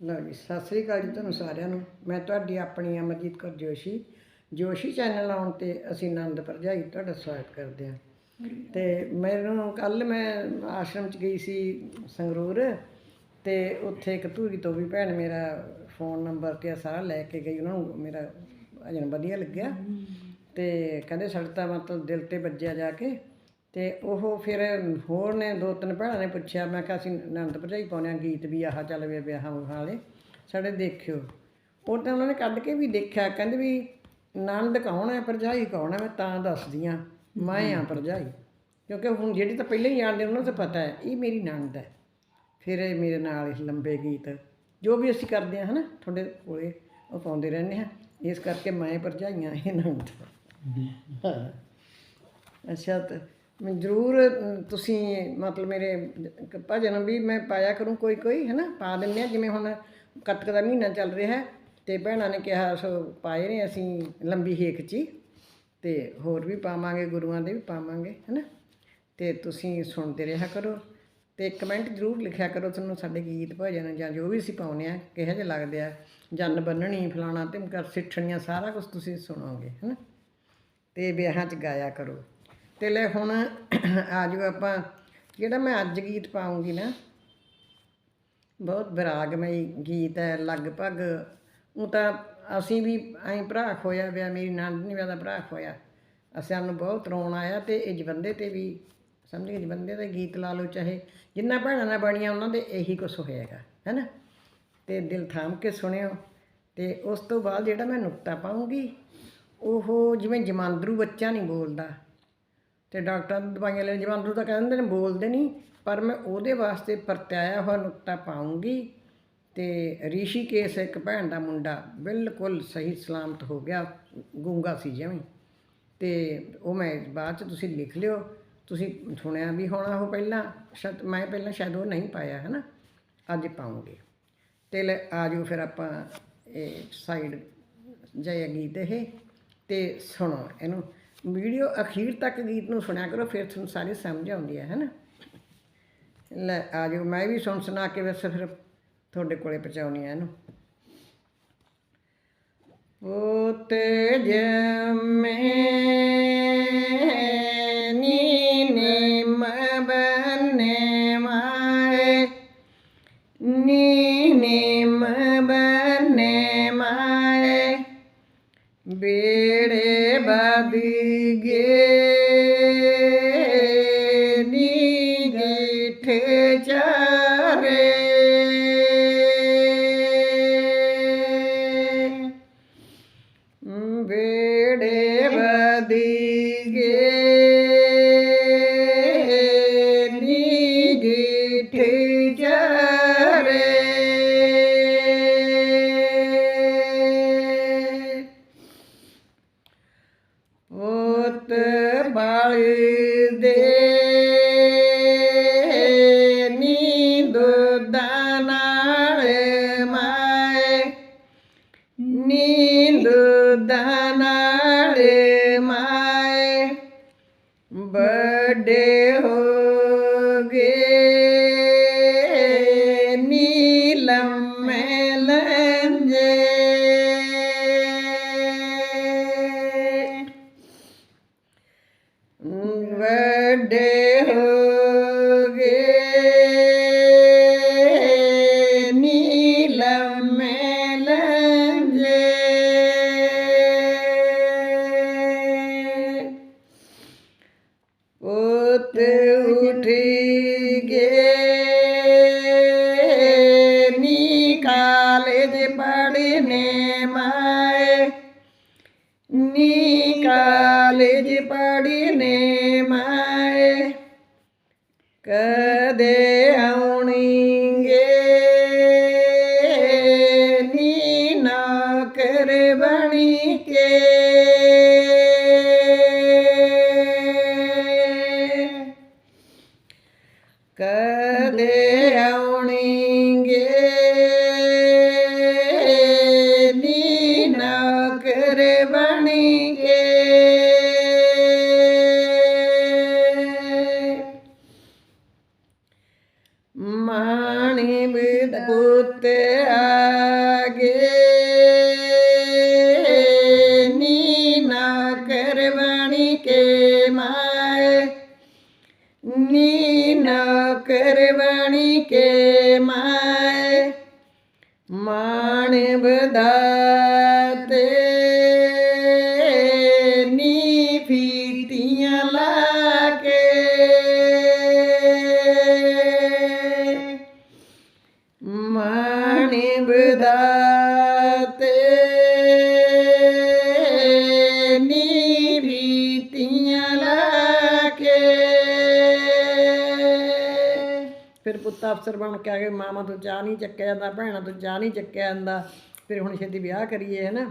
ਲਓ ਜੀ, ਸਤਿ ਸ੍ਰੀ ਅਕਾਲ ਜੀ ਤੁਹਾਨੂੰ ਸਾਰਿਆਂ ਨੂੰ। ਮੈਂ ਤੁਹਾਡੀ ਆਪਣੀ ਅਮਰਜੀਤ ਕੌਰ ਜੋਸ਼ੀ। ਜੋਸ਼ੀ ਚੈਨਲ ਆਉਣ ਤੇ ਅਸੀਂ ਆਨੰਦ ਭਰਜਾਈ ਤੁਹਾਡਾ ਸਵਾਗਤ ਕਰਦੇ ਹਾਂ। ਤੇ ਮੈਨੂੰ ਕੱਲ ਮੈਂ ਆਸ਼ਰਮ ਚ ਗਈ ਸੀ ਸੰਗਰੂਰ ਤੇ ਉੱਥੇ ਇੱਕ ਧੂਰੀ ਤੋਂ ਵੀ ਭੈਣ ਮੇਰਾ ਫੋਨ ਨੰਬਰ ਤੇ ਸਾਰਾ ਲੈ ਕੇ ਗਈ। ਉਹਨਾਂ ਨੂੰ ਮੇਰਾ ਅਜਨ ਵਧੀਆ ਲੱਗਿਆ। ਤੇ ਕਹਿੰਦੇ ਸਾਡੇ ਤਾਂ ਮਤਲਬ ਦਿਲ ਤੇ ਵੱਜਿਆ ਜਾ ਕੇ। ਤੇ ਉਹ ਫਿਰ ਹੋਰ ਨੇ ਦੋ ਤਿੰਨ ਭੈਣਾਂ ਨੇ ਪੁੱਛਿਆ ਮੈਂ ਕਿਹਾ ਅਸੀਂ ਆਨੰਦ ਭਰਜਾਈ ਪਾਉਂਦੇ ਹਾਂ ਗੀਤ ਵੀ ਆਹ ਚੱਲ ਵੇ ਵਿਆਹਾਂ ਵੂਹਾਂ ਵਾਲੇ ਸਾਡੇ ਦੇਖਿਓ। ਉਹ ਤਾਂ ਉਹਨਾਂ ਨੇ ਕੱਢ ਕੇ ਵੀ ਦੇਖਿਆ ਕਹਿੰਦੇ ਵੀ ਨੰਦ ਕੌਣ ਹੈ ਭਰਜਾਈ ਕੌਣ ਹੈ ਮੈਂ ਤਾਂ ਦੱਸਦੀ ਹਾਂ ਮੈਂ ਆ ਭਰਜਾਈ। ਕਿਉਂਕਿ ਹੁਣ ਜਿਹੜੀ ਤਾਂ ਪਹਿਲਾਂ ਹੀ ਜਾਣਦੇ ਉਹਨਾਂ ਨੂੰ ਤਾਂ ਪਤਾ ਹੈ ਇਹ ਮੇਰੀ ਨੰਦ ਹੈ। ਫਿਰ ਇਹ ਮੇਰੇ ਨਾਲ ਇਹ ਲੰਬੇ ਗੀਤ ਜੋ ਵੀ ਅਸੀਂ ਕਰਦੇ ਹਾਂ ਹਨਾ ਤੁਹਾਡੇ ਕੋਲੇ ਉਹ ਪਾਉਂਦੇ ਰਹਿੰਦੇ ਹਾਂ। ਇਸ ਕਰਕੇ ਮੈਂ ਭਰਜਾਈਆਂ ਇਹ ਹਾਂ। ਅੱਛਾ ਤਾਂ ਜ਼ਰੂਰ ਤੁਸੀਂ ਮਤਲਬ ਮੇਰੇ ਕ- ਭਜਨ ਵੀ ਮੈਂ ਪਾਇਆ ਕਰੂੰ ਕੋਈ ਕੋਈ ਹੈ ਨਾ ਪਾ ਦਿੰਦੇ ਆ, ਜਿਵੇਂ ਹੁਣ ਕੱਤਕ ਦਾ ਮਹੀਨਾ ਚੱਲ ਰਿਹਾ ਹੈ ਤੇ ਭੈਣਾਂ ਨੇ ਕਿਹਾ ਸੋ ਪਾਏ ਨੇ ਅਸੀਂ ਲੰਬੀ ਹੇਕ 'ਚ ਹੀ ਤੇ ਹੋਰ ਵੀ ਪਾਵਾਂਗੇ, ਗੁਰੂਆਂ ਦੇ ਵੀ ਪਾਵਾਂਗੇ ਹੈ ਨਾ ਤੇ ਤੁਸੀਂ ਸੁਣਦੇ ਰਿਹਾ ਕਰੋ ਤੇ ਕਮੈਂਟ ਜ਼ਰੂਰ ਲਿਖਿਆ ਕਰੋ ਤੁਹਾਨੂੰ ਸਾਡੇ ਗੀਤ ਭਜਨ ਜਾਂ ਜੋ ਵੀ ਅਸੀਂ ਪਾਉਂਦੇ ਆ, ਕਿਹੋ ਜਿਹੇ ਲੱਗਦੇ ਆ, ਜਨ ਬੰਨਣੀ, ਫਲਾਣਾ ਤੇ ਕਰ ਸਿੱਠਣੀਆਂ, ਸਾਰਾ ਕੁਝ ਤੁਸੀਂ ਸੁਣੋਗੇ ਹੈ ਨਾ ਤੇ ਵਿਆਹਾਂ 'ਚ ਗਾਇਆ ਕਰੋ। ਤੇ ਲੈ ਹੁਣ ਆ ਜਾਓ ਆਪਾਂ। ਜਿਹੜਾ ਮੈਂ ਅੱਜ ਗੀਤ ਪਾਉਂਗੀ ਨਾ, ਬਹੁਤ ਵਿਰਾਗਮਈ ਗੀਤ ਹੈ, ਲਗਭਗ। ਉਹ ਤਾਂ ਅਸੀਂ ਵੀ ਐਂ ਭਰਾ ਖੋਇਆ ਵਿਆ ਮੇਰੀ ਨੰਦ ਦਾ ਭਰਾ ਖੋਇਆ। ਅਸੀਂ ਸਾਨੂੰ ਬਹੁਤ ਰੋਣ ਆਇਆ ਤੇ ਇਹ ਜਵੰਦੇ ਤੇ ਵੀ, ਸਮਝ ਗਏ, ਜਵੰਦੇ ਦੇ ਗੀਤ ਲਾ ਲਓ ਚਾਹੇ, ਜਿੰਨਾ ਭੈਣਾਂ ਨਾਲ ਬਣੀਆਂ ਉਹਨਾਂ ਦੇ ਇਹੀ ਕੁਝ ਹੋਏਗਾ, ਹੈਨਾ? ਤੇ ਦਿਲ ਥਾਮ ਕੇ ਸੁਣਿਓ। ਤੇ ਉਸ ਤੋਂ ਬਾਅਦ ਜਿਹੜਾ ਮੈਂ ਨੁਕਤਾ ਪਾਉਂਗੀ, ਉਹ ਜਿਵੇਂ ਜਮਾਂਦਰੂ ਬੱਚਾ ਨਹੀਂ ਬੋਲਦਾ ਤੇ ਡਾਕਟਰ ਦਵਾਈਆਂ ਲੈਣ ਜਮਾਂਦਰੂ ਤਾਂ ਕਹਿੰਦੇ ਨੇ ਬੋਲਦੇ ਨਹੀਂ, ਪਰ ਮੈਂ ਉਹਦੇ ਵਾਸਤੇ ਪਰਤਿਆਇਆ ਹੋਇਆ ਨੁਕਤਾ ਪਾਉਂਗੀ। ਤੇ ਰਿਸ਼ੀਕੇਸ਼ ਇੱਕ ਭੈਣ ਦਾ ਮੁੰਡਾ ਬਿਲਕੁਲ ਸਹੀ ਸਲਾਮਤ ਹੋ ਗਿਆ, ਗੂੰਗਾ ਸੀ ਜਿਵੇਂ। ਤੇ ਉਹ ਮੈਂ ਬਾਅਦ ਚ ਤੁਸੀਂ ਲਿਖ ਲਿਓ, ਤੁਸੀਂ ਸੁਣਿਆ ਵੀ ਹੋਣਾ ਉਹ ਪਹਿਲਾਂ, ਸ਼ਾਇਦ ਮੈਂ ਪਹਿਲਾਂ ਸ਼ਾਇਦ ਉਹ ਨਹੀਂ ਪਾਇਆ ਹੈ ਨਾ ਅੱਜ ਪਾਉਂਗੇ। ਤੇ ਲੈ ਆ ਜਾਓ ਫਿਰ ਆਪਾਂ, ਇਹ ਸਾਈਡ ਜੈ ਗੀਤ ਇਹ, ਤੇ ਸੁਣੋ ਇਹਨੂੰ। ਵੀਡੀਓ ਅਖੀਰ ਤੱਕ ਗੀਤ ਨੂੰ ਸੁਣਿਆ ਕਰੋ, ਫਿਰ ਤੁਹਾਨੂੰ ਸਾਰੀ ਸਮਝ ਆਉਂਦੀ ਹੈ, ਹੈਨਾ? ਲੈ, ਆ ਜਾਓ, ਮੈਂ ਵੀ ਸੁਣ ਸੁਣਾ ਕੇ ਵੈਸੇ ਫਿਰ ਤੁਹਾਡੇ ਕੋਲੇ ਪਹੁੰਚਾਉਣੀ ਹੈ ਇਹਨੂੰ। ਉਤੇ ਜਮੇ ਨੀ ਬਨੇ ਮਾਏ। ਨੀ ਬਨੇ ਮਾਏ। ਬੇੜੇ দিগে ਵੱਡੇ ਹੋ ਕਦੇ ਆਉਣਗੇ? ਨੀ ਨਾ ਕਰ ਬਣੀ ਕੇ ਕਦੇ ਆਉਣਗੇ? ਨੀ ਨਾ ਕਰ ਬਣੀ ਕੇ ਕੇ ਮਾਏ ਮਾਣ ਬਦਾਤੇ ਪੁੱਤ ਅਫਸਰ ਬਣ ਕੇ ਆ ਗਏ ਮਾਮਾ ਤੋਂ ਚਾਹ ਨਹੀਂ ਚੱਕਿਆ ਜਾਂਦਾ, ਭੈਣਾਂ ਤੋਂ ਚਾਹ ਨਹੀਂ ਚੱਕਿਆ ਜਾਂਦਾ। ਫਿਰ ਹੁਣ ਛੇਤੀ ਵਿਆਹ ਕਰੀਏ ਹੈ ਨਾ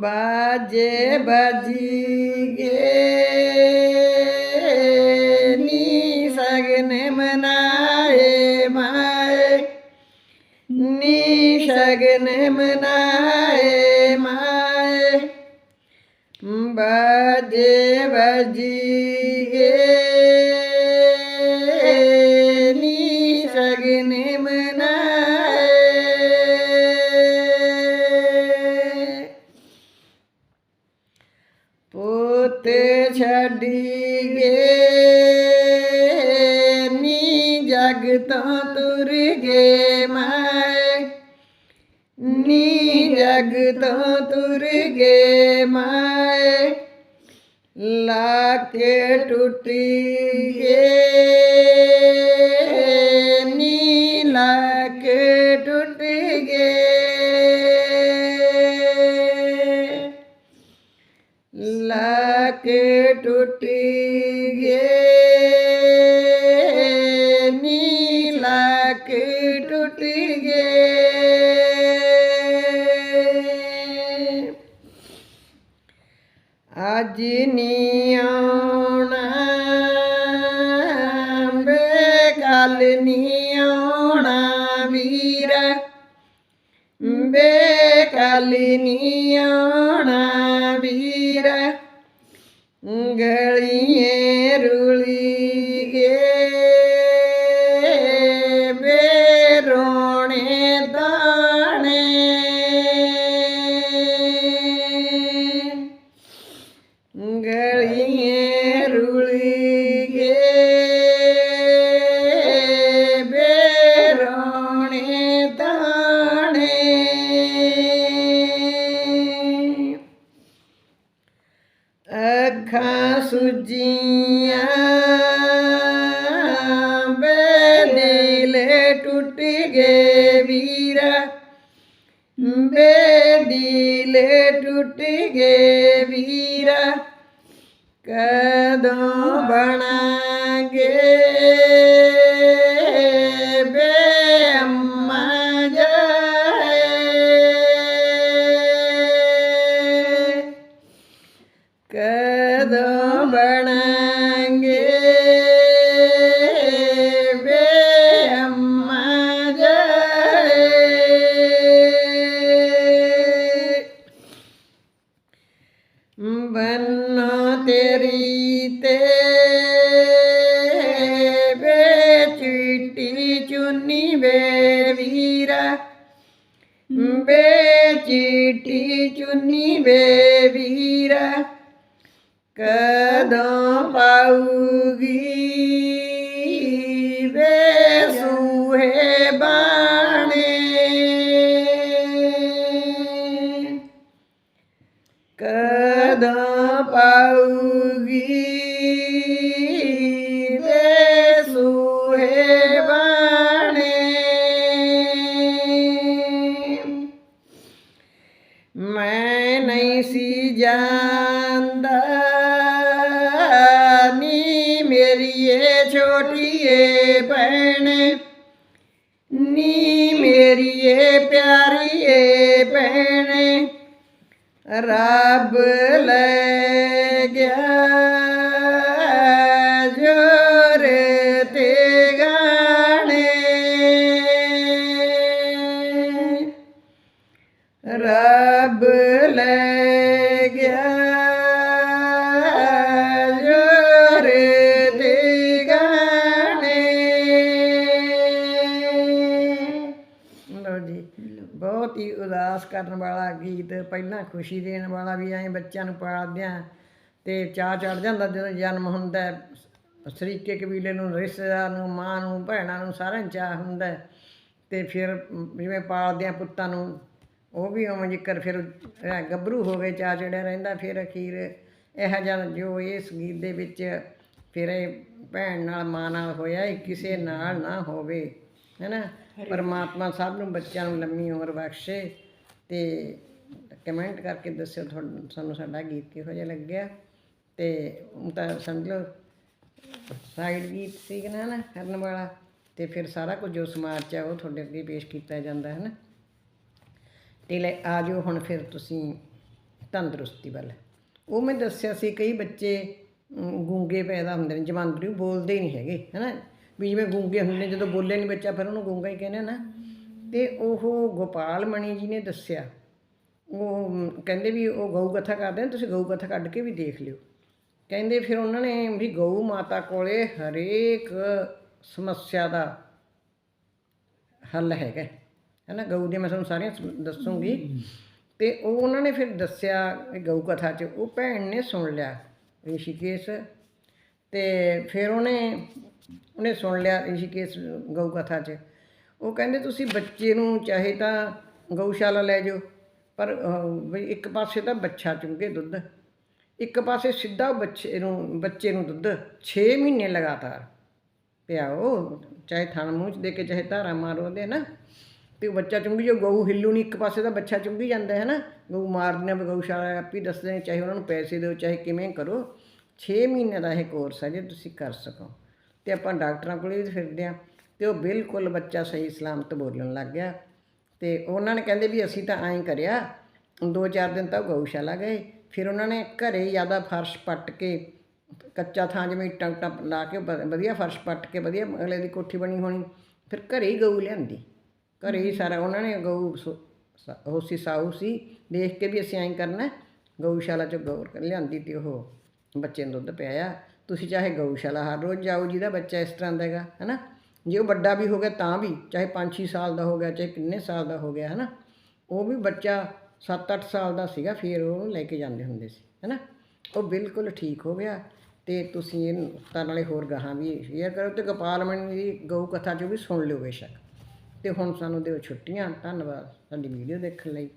ਬਾਜੇ ਬਾਜੀ ਗੇ। ਨੀ ਸਗਨ ਮਨਾਏ ਮਾਏ। ਨੀ ਸ਼ਗਨ ਮਨਾਏ ਮਾਏ। ਬਾਜੇ ਬਾਜੀ ਜਗ ਤੋਂ ਤੁਰ ਗੇ ਮਾਏ ਨੀ ਜਗ ਤੋਂ ਤੁਰ ਗੇ ਮਾਏ ਲਾ ਕੇ ਟੁੱਟੀ ਗੇ ਨੀ ਲਾ ਕੇ ਟੁੱਟ ਬੇ ਕੱਲ ਨੀ ਆਉਣਾ ਵੀਰਾ ਬੇ ਕੱਲ ਨੀ ਆਉਣਾ ਵੀਰਾ ਵੀਰਾ ਬੇਦਿਲੇ ਟੁੱਟ ਗਏ ਵੀਰਾ। ਕਦੋਂ ਬਣਾ? ਚਿੱਟੀ ਚੁੰਨੀ ਵੇ ਵੀਰਾ ਕਦੋਂ ਪਾਉਗੀ ਵੇ ਸੂਹੇ ਬਾਣੇ? ਕਦੋਂ ਪਾਉਗੀ ਵੇ ਸੂਹੇ ਬਾਣੇ? ਰੱਬ ਲੈ ਤੇ ਬਹੁਤ ਹੀ ਉਦਾਸ ਕਰਨ ਵਾਲਾ ਗੀਤ, ਪਹਿਲਾਂ ਖੁਸ਼ੀ ਦੇਣ ਵਾਲਾ ਵੀ ਐਂ ਬੱਚਿਆਂ ਨੂੰ ਪਾਲਦੇ ਆ ਤੇ ਚਾਹ ਚੜ ਜਾਂਦਾ ਜਦੋਂ ਜਨਮ ਹੁੰਦਾ ਸਰੀਕੇ ਕਬੀਲੇ ਨੂੰ, ਰਿਸ਼ਤੇਦਾਰ ਨੂੰ, ਮਾਂ ਨੂੰ, ਭੈਣਾਂ ਨੂੰ ਸਾਰਿਆਂ ਨੂੰ ਚਾਹ ਹੁੰਦਾ ਹੈ। ਤੇ ਫਿਰ ਜਿਵੇਂ ਪਾਲਦੇ ਆ ਪੁੱਤਾਂ ਨੂੰ, ਉਹ ਵੀ ਉਵੇਂ ਜਿਕਰ ਫਿਰ ਗੱਭਰੂ ਹੋ ਗਏ ਚਾਹ ਚੜਿਆ ਰਹਿੰਦਾ ਫਿਰ ਅਖੀਰ ਇਹ ਜਿਹਾ ਜੋ ਇਸ ਗੀਤ ਦੇ ਵਿੱਚ ਫਿਰ ਇਹ ਭੈਣ ਨਾਲ, ਮਾਂ ਨਾਲ ਹੋਇਆ ਕਿਸੇ ਨਾਲ ਨਾ ਹੋਵੇ ਹੈਨਾ? ਪਰਮਾਤਮਾ ਸਭ ਨੂੰ ਬੱਚਿਆਂ ਨੂੰ ਲੰਮੀ ਉਮਰ ਬਖਸ਼ੇ ਤੇ ਕਮੈਂਟ ਕਰਕੇ ਦੱਸਿਓ ਤੁਹਾਨੂੰ ਸਾਨੂੰ ਸਾਡਾ ਗੀਤ ਕਿਹੋ ਜਿਹਾ ਲੱਗਿਆ। ਤੇ ਹੁਣ ਤਾਂ ਸਮਝ ਲਓ ਸਾਈਡ ਗੀਤ ਸੀ ਨਾ ਨਾ ਕਰਨ ਵਾਲਾ। ਤੇ ਫਿਰ ਸਾਰਾ ਕੁਝ ਜੋ ਸਮਾਜ ਚ ਆ ਉਹ ਤੁਹਾਡੇ ਅੱਗੇ ਪੇਸ਼ ਕੀਤਾ ਜਾਂਦਾ ਹੈ ਨਾ ਤੇ ਲੈ ਆ ਜਾਓ ਹੁਣ ਫਿਰ ਤੁਸੀਂ ਤੰਦਰੁਸਤੀ ਵੱਲ। ਉਹ ਮੈਂ ਦੱਸਿਆ ਸੀ ਕਈ ਬੱਚੇ ਗੂੰਗੇ ਪੈਦਾ ਹੁੰਦੇ ਨੇ ਜਮਾਂਦਰੂ ਬੋਲਦੇ ਹੀ ਨਹੀਂ ਹੈਗੇ ਹੈਨਾ? ਵੀ ਜਿਵੇਂ ਗੂੰਗੇ ਹੁੰਦੇ ਨੇ, ਜਦੋਂ ਬੋਲੇ ਨਹੀਂ ਬੱਚਾ, ਫਿਰ ਉਹਨੂੰ ਗੂੰਗਾ ਹੀ ਕਹਿੰਦੇ ਨਾ। ਤੇ ਉਹ ਗੋਪਾਲ ਮਣੀ ਜੀ ਨੇ ਦੱਸਿਆ, ਉਹ ਕਹਿੰਦੇ ਵੀ ਉਹ ਗਊ ਕਥਾ ਕਰਦੇ ਨੇ, ਤੁਸੀਂ ਗਊ ਕਥਾ ਕੱਢ ਕੇ ਵੀ ਦੇਖ ਲਿਓ। ਕਹਿੰਦੇ ਫਿਰ ਉਹਨਾਂ ਨੇ ਵੀ ਗਊ ਮਾਤਾ ਕੋਲੇ ਹਰੇਕ ਸਮੱਸਿਆ ਦਾ ਹੱਲ ਹੈਗਾ। ਹੈ ਨਾ ਗਊ ਦੇ ਮੈਂ ਤੁਹਾਨੂੰ ਸਾਰੀਆਂ ਸ- ਦੱਸੂਗੀ। ਤੇ ਉਹ ਉਹਨਾਂ ਨੇ ਫਿਰ ਦੱਸਿਆ ਇਹ ਗਊ ਕਥਾ 'ਚ, ਉਹ ਭੈਣ ਨੇ ਸੁਣ ਲਿਆ, ਰਿਸ਼ੀਕੇਸ਼ ਤੇ ਫਿਰ ਉਹਨੇ ਉਹਨੇ ਸੁਣ ਲਿਆ ਰਿਸ਼ੀਕੇਸ਼ ਗਊ ਕਥਾ 'ਚ। ਉਹ ਕਹਿੰਦੇ, ਤੁਸੀਂ ਬੱਚੇ ਨੂੰ ਚਾਹੇ ਤਾਂ ਗਊਸ਼ਾਲਾ ਲੈ ਜਾਓ, ਪਰ ਇੱਕ ਪਾਸੇ ਤਾਂ ਬੱਚਾ ਚੁੰਗੇ ਦੁੱਧ, ਇੱਕ ਪਾਸੇ ਸਿੱਧਾ ਬੱਚੇ ਨੂੰ ਬੱਚੇ ਨੂੰ ਦੁੱਧ 6 ਮਹੀਨੇ ਲਗਾਤਾਰ। ਪਿਆਓ ਚਾਹੇ ਥਣ ਮੂੰਹ ਚ ਦੇ ਕੇ, ਚਾਹੇ ਧਾਰਾ ਮਾਰੋ ਉਹਦੇ ਨਾ ਤੇ ਉਹ ਬੱਚਾ ਚੁੰਗੀ ਜੋ ਗਊ ਹਿੱਲੂ ਨਹੀਂ ਇੱਕ ਪਾਸੇ ਦਾ ਬੱਚਾ ਚੁੰਗੀ ਜਾਂਦਾ ਹੈ ਨਾ ਗਊ ਮਾਰਦੇ ਵੀ ਗਊਸ਼ਾਲਾ ਆਪੀ ਦੱਸਦੇ ਨੇ, ਚਾਹੇ ਉਹਨਾਂ ਨੂੰ ਪੈਸੇ ਦਿਓ, ਚਾਹੇ ਕਿਵੇਂ ਕਰੋ। 6 ਮਹੀਨੇ ਦਾ ਇਹ ਕੋਰਸ ਹੈ ਜੇ ਤੁਸੀਂ ਕਰ ਸਕੋ। ਤੇ ਆਪਾਂ ਡਾਕਟਰਾਂ ਕੋਲ ਵੀ ਫਿਰਦੇ ਆ ਤੇ ਉਹ ਬਿਲਕੁਲ ਬੱਚਾ ਸਹੀ ਸਲਾਮਤ ਬੋਲਣ ਲੱਗ ਗਿਆ। ਤੇ ਉਹਨਾਂ ਨੇ ਕਹਿੰਦੇ ਵੀ ਅਸੀਂ ਤਾਂ ਐਂ ਕਰਿਆ, ਦੋ ਚਾਰ ਦਿਨ ਤਾਂ ਉਹ ਗਊਸ਼ਾਲਾ ਗਏ। ਫਿਰ ਉਹਨਾਂ ਨੇ ਘਰੇ ਹੀ ਜ਼ਿਆਦਾ ਫਰਸ਼ ਪੱਟ ਕੇ, ਕੱਚਾ ਥਾਂ ਜਿਵੇਂ ਇੱਟਾਂ ਉੱਟਾਂ ਲਾ ਕੇ ਵ- ਵਧੀਆ ਫਰਸ਼ ਪੱਟ ਕੇ ਵਧੀਆ ਅਗਲੇ ਦੀ ਕੋਠੀ ਬਣੀ ਹੋਣੀ। ਫਿਰ ਘਰੇ ਹੀ ਗਊ ਲਿਆਂਦੀ। ਘਰੇ ਹੀ ਸਾਰਾ ਉਹਨਾਂ ਨੇ ਗਊ ਸੋ- ਉਹ ਸੀ ਸਾਊ ਸੀ। ਦੇਖ ਕੇ ਵੀ ਅਸੀਂ ਐਂ ਕਰਨਾ, ਗਊਸ਼ਾਲਾ ਚੋਂ ਗਊ ਲਿਆਂਦੀ ਤੇ ਉਹ ਬੱਚੇ ਨੂੰ ਦੁੱਧ ਪਿਆਇਆ। ਤੁਸੀਂ ਚਾਹੇ ਗਊਸ਼ਾਲਾ ਹਰ ਰੋਜ਼ ਜਾਓ, ਜਿਹਦਾ ਬੱਚਾ ਇਸ ਤਰ੍ਹਾਂ ਦਾ ਹੈਗਾ, ਹੈਨਾ? ਜੇ ਉਹ ਵੱਡਾ ਵੀ ਹੋ ਗਿਆ ਤਾਂ ਵੀ, ਚਾਹੇ 5-6 ਸਾਲ ਦਾ ਹੋ ਗਿਆ, ਚਾਹੇ ਕਿੰਨੇ ਸਾਲ ਦਾ ਹੋ ਗਿਆ, ਹੈਨਾ? ਉਹ ਵੀ ਬੱਚਾ 7-8 ਸਾਲ ਦਾ ਸੀਗਾ, ਫਿਰ ਉਹਨੂੰ ਲੈ ਕੇ ਜਾਂਦੇ ਹੁੰਦੇ ਸੀ, ਹੈਨਾ? ਉਹ ਬਿਲਕੁਲ ਠੀਕ ਹੋ ਗਿਆ ਤੇ ਤੁਸੀਂ ਇਹ ਤਾਂ ਨਾਲੇ ਹੋਰ ਗਾਹਾਂ ਵੀ ਸ਼ੇਅਰ ਕਰੋ ਤੇ ਗੋਪਾਲ ਮਣੀ ਦੀ ਗਊ ਕਥਾ ਚੋਂ ਵੀ ਸੁਣ ਲਿਓ ਬੇਸ਼ੱਕ। ਤੇ ਹੁਣ ਸਾਨੂੰ ਦਿਓ ਛੁੱਟੀਆਂ, ਧੰਨਵਾਦ। ਸਾਡੀ ਵੀਡੀਓ ਦੇਖਣ ਲਈ।